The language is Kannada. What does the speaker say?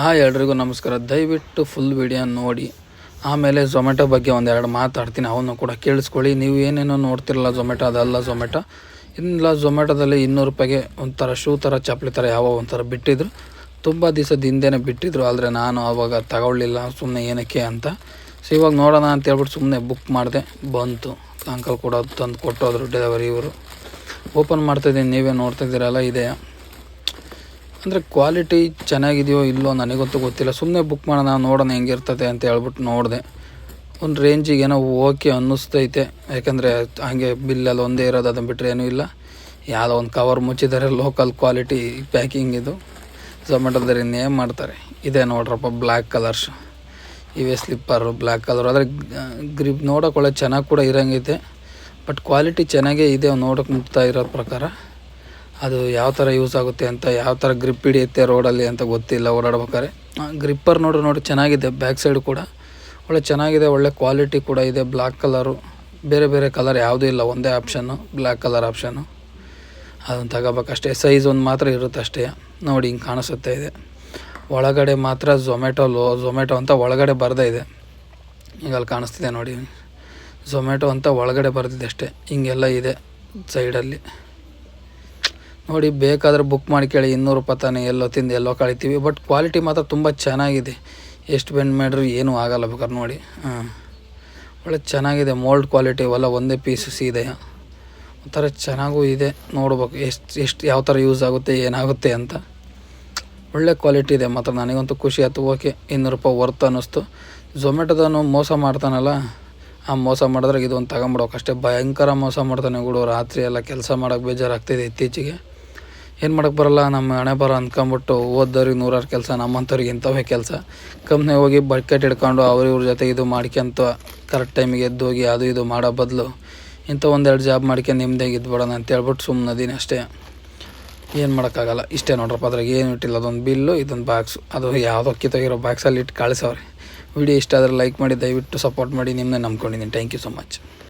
ಹಾಯ್, ಎಲ್ರಿಗೂ ನಮಸ್ಕಾರ. ದಯವಿಟ್ಟು ಫುಲ್ ವಿಡಿಯೋ ನೋಡಿ. ಆಮೇಲೆ ಝೊಮ್ಯಾಟೊ ಬಗ್ಗೆ ಒಂದೆರಡು ಮಾತಾಡ್ತೀನಿ. ಅವನ್ನು ಕೂಡ ಕೇಳಿಸ್ಕೊಳ್ಳಿ. ನೀವು ಏನೇನೋ ನೋಡ್ತಿರಲ್ಲ ಝೊಮ್ಯಾಟೊ ಅದಲ್ಲ ಝೊಮ್ಯಾಟೊ ಇಲ್ಲ ಝೊಮ್ಯಾಟೊದಲ್ಲಿ ಇನ್ನೂರು ರೂಪಾಯಿಗೆ ಒಂಥರ ಶೂ ಥರ ಚಪ್ಪಲಿ ಥರ ಯಾವ ಒಂಥರ ಬಿಟ್ಟಿದ್ರು. ತುಂಬ ದಿವಸದ ಹಿಂದೆನೇ ಬಿಟ್ಟಿದ್ರು. ಆದರೆ ನಾನು ಆವಾಗ ತಗೊಳ್ಳಿಲ್ಲ. ಸುಮ್ಮನೆ ಏನಕ್ಕೆ ಅಂತ. ಸೊ ಇವಾಗ ನೋಡೋಣ ಅಂತ ಹೇಳ್ಬಿಟ್ಟು ಸುಮ್ಮನೆ ಬುಕ್ ಮಾಡಿದೆ. ಬಂತು. ಅಂಕಲ್ ಕೂಡ ತಂದು ಕೊಟ್ಟೋದ್ರು ಡೆಲಿವರಿ ಇವರು. ಓಪನ್ ಮಾಡ್ತಾಯಿದ್ದೀನಿ ನೀವೇ ನೋಡ್ತಾ ಇದ್ದೀರಲ್ಲ, ಇದೆ. ಅಂದರೆ ಕ್ವಾಲಿಟಿ ಚೆನ್ನಾಗಿದೆಯೋ ಇಲ್ಲೋ ನನಗಂತೂ ಗೊತ್ತಿಲ್ಲ. ಸುಮ್ಮನೆ ಬುಕ್ ಮಾಡೋಣ, ನೋಡೋಣ ಹೆಂಗಿರ್ತದೆ ಅಂತ ಹೇಳ್ಬಿಟ್ಟು ನೋಡಿದೆ. ಒಂದು ರೇಂಜಿಗೆ ಏನೋ ಓಕೆ ಅನ್ನಿಸ್ತೈತೆ. ಯಾಕಂದರೆ ಹಾಗೆ ಬಿಲ್ಲಲ್ಲಿ ಒಂದೇ ಇರೋದು ಅದನ್ನು ಬಿಟ್ಟರೆ ಏನೂ ಇಲ್ಲ. ಯಾವುದೋ ಒಂದು ಕವರ್ ಮುಚ್ಚಿದ್ದಾರೆ ಲೋಕಲ್ ಕ್ವಾಲಿಟಿ ಪ್ಯಾಕಿಂಗ್ ಇದು. ಝೊಮ್ಯಾಟೋದಲ್ಲಿ ನೇಮ್ ಮಾಡ್ತಾರೆ. ಇದೆ ನೋಡ್ರಪ್ಪ ಬ್ಲ್ಯಾಕ್ ಕಲರ್ಸ್ ಇವೇ ಸ್ಲಿಪ್ಪರು ಬ್ಲ್ಯಾಕ್ ಕಲರ್ ಆದರೆ ಗ್ರಿಪ್ ನೋಡೋಕೊಳ್ಳೆ ಚೆನ್ನಾಗಿ ಕೂಡ ಇರೋಂಗೈತೆ. ಬಟ್ ಕ್ವಾಲಿಟಿ ಚೆನ್ನಾಗೇ ಇದೆ ನೋಡೋಕೆ ಮುಟ್ತಾ ಇರೋ ಪ್ರಕಾರ. ಅದು ಯಾವ ಥರ ಯೂಸ್ ಆಗುತ್ತೆ ಅಂತ, ಯಾವ ಥರ ಗ್ರಿಪ್ ಹಿಡಿಯುತ್ತೆ ರೋಡಲ್ಲಿ ಅಂತ ಗೊತ್ತಿಲ್ಲ, ಓಡಾಡ್ಬೇಕಾದ್ರೆ. ಗ್ರಿಪ್ಪರ್ ನೋಡ್ರಿ ನೋಡಿ ಚೆನ್ನಾಗಿದೆ ಬ್ಯಾಕ್ ಸೈಡ್ ಕೂಡ. ಒಳ್ಳೆ ಚೆನ್ನಾಗಿದೆ, ಒಳ್ಳೆ ಕ್ವಾಲಿಟಿ ಕೂಡ ಇದೆ ಬ್ಲ್ಯಾಕ್ ಕಲರು ಬೇರೆ ಬೇರೆ ಕಲರ್ ಯಾವುದೂ ಇಲ್ಲ, ಒಂದೇ ಆಪ್ಷನ್ನು ಬ್ಲ್ಯಾಕ್ ಕಲರ್ ಆಪ್ಷನ್ನು ಅದನ್ನು ತಗೋಬೇಕಷ್ಟೇ ಸೈಜ್ ಒಂದು ಮಾತ್ರ ಇರುತ್ತೆ ಅಷ್ಟೇ. ನೋಡಿ ಹಿಂಗೆ ಕಾಣಿಸುತ್ತೆ ಇದೆ. ಒಳಗಡೆ ಮಾತ್ರ ಝೊಮ್ಯಾಟೊ ಲೋ ಝೊಮ್ಯಾಟೊ ಅಂತ ಒಳಗಡೆ ಬರದೇ ಇದೆ. ಈಗ ಅಲ್ಲಿ ಕಾಣಿಸ್ತಿದೆ ನೋಡಿ. ಝೊಮ್ಯಾಟೊ ಅಂತ ಒಳಗಡೆ ಬರೆದಿದೆ ಅಷ್ಟೇ. ಹಿಂಗೆಲ್ಲ ಇದೆ ಸೈಡಲ್ಲಿ ನೋಡಿ, ಬೇಕಾದರೆ ಬುಕ್ ಮಾಡಿ ಕೇಳಿ. ಇನ್ನೂರು ರೂಪಾಯಿ ತಾನೇ ಎಲ್ಲೋ ತಿಂದು ಎಲ್ಲೋ ಕಳಿತೀವಿ. ಬಟ್ ಕ್ವಾಲಿಟಿ ಮಾತ್ರ ತುಂಬ ಚೆನ್ನಾಗಿದೆ. ಎಷ್ಟು ಬೆಂಡ್ ಮಾಡಿದ್ರು ಏನೂ ಆಗಲ್ಲ ಬೇಕಾದ್ರೆ ನೋಡಿ. ಹಾಂ. ಒಳ್ಳೆ ಚೆನ್ನಾಗಿದೆ. ಮೋಲ್ಡ್ ಕ್ವಾಲಿಟಿ ಅವೆಲ್ಲ ಒಂದೇ ಪೀಸಸ್ ಇದೆ ಒಂಥರ ಚೆನ್ನಾಗೂ ಇದೆ. ನೋಡ್ಬೇಕು ಎಷ್ಟು ಎಷ್ಟು ಯಾವ ಥರ ಯೂಸ್ ಆಗುತ್ತೆ, ಏನಾಗುತ್ತೆ ಅಂತ. ಒಳ್ಳೆ ಕ್ವಾಲಿಟಿ ಇದೆ ಮಾತ್ರ. ನನಗಂತೂ ಖುಷಿ ಆಯ್ತು. ಓಕೆ ಇನ್ನೂರು ರೂಪಾಯಿ ವರ್ತ್ ಅನ್ನಿಸ್ತು. ಝೊಮ್ಯಾಟೊದನು ಮೋಸ ಮಾಡ್ತಾನಲ್ಲ, ಆ ಮೋಸ ಮಾಡಿದ್ರೆ ಇದೊಂದು ತಗೊಂಬಿಡೋಕೆ ಅಷ್ಟೇ. ಭಯಂಕರ ಮೋಸ ಮಾಡ್ತಾನೆ ಗುಡು ರಾತ್ರಿ ಎಲ್ಲ ಕೆಲಸ ಮಾಡೋಕೆ ಬೇಜಾರಾಗ್ತಿದೆ ಇತ್ತೀಚೆಗೆ. ಏನು ಮಾಡೋಕ್ಕೆ ಬರಲ್ಲ, ನಮ್ಮ ಹಣೆ ಬರ ಅಂದ್ಕೊಂಬಿಟ್ಟು ಓದ್ದವ್ರಿಗೆ ನೂರಾರು ಕೆಲಸ, ನಮ್ಮಂಥವ್ರಿಗೆ ಇಂಥವೇ ಕೆಲಸ. ಕಂಪ್ನಿ ಹೋಗಿ ಬಕೆಟ್ ಹಿಡ್ಕೊಂಡು ಅವ್ರಿವ್ರ ಜೊತೆ ಇದು ಮಾಡ್ಕೊಂತ ಕರೆಕ್ಟ್ ಟೈಮಿಗೆ ಎದ್ದು ಹೋಗಿ ಅದು ಇದು ಮಾಡೋ ಬದಲು. ಇಂಥ ಒಂದೆರಡು ಜಾಬ್ ಮಾಡ್ಕೊಂಡು ನಿಮ್ಮದೇ ಇದ್ಬಿಡೋಣ ಅಂತ ಹೇಳ್ಬಿಟ್ಟು ಸುಮ್ಮನದೀನಿ ಅಷ್ಟೇ. ಏನು ಮಾಡೋಕ್ಕಾಗಲ್ಲ. ಇಷ್ಟೇ ನೋಡ್ರಪ್ಪ, ಅದ್ರಾಗ ಏನು ಇಟ್ಟಿಲ್ಲ, ಅದೊಂದು ಬಿಲ್ಲು, ಇದೊಂದು ಬಾಕ್ಸು ಅದು ಯಾವುದೋ ಕಿತ್ತೋಗಿರೋ ಬಾಕ್ಸಲ್ಲಿ ಇಟ್ಟು ಕಳಿಸವ್ರೆ. ವಿಡಿಯೋ ಇಷ್ಟ ಆದರೆ ಲೈಕ್ ಮಾಡಿ, ದಯವಿಟ್ಟು ಸಪೋರ್ಟ್ ಮಾಡಿ ನಿಮ್ಮನ್ನೇ ನಂಬ್ಕೊಂಡಿದ್ದೀನಿ. Thank you so much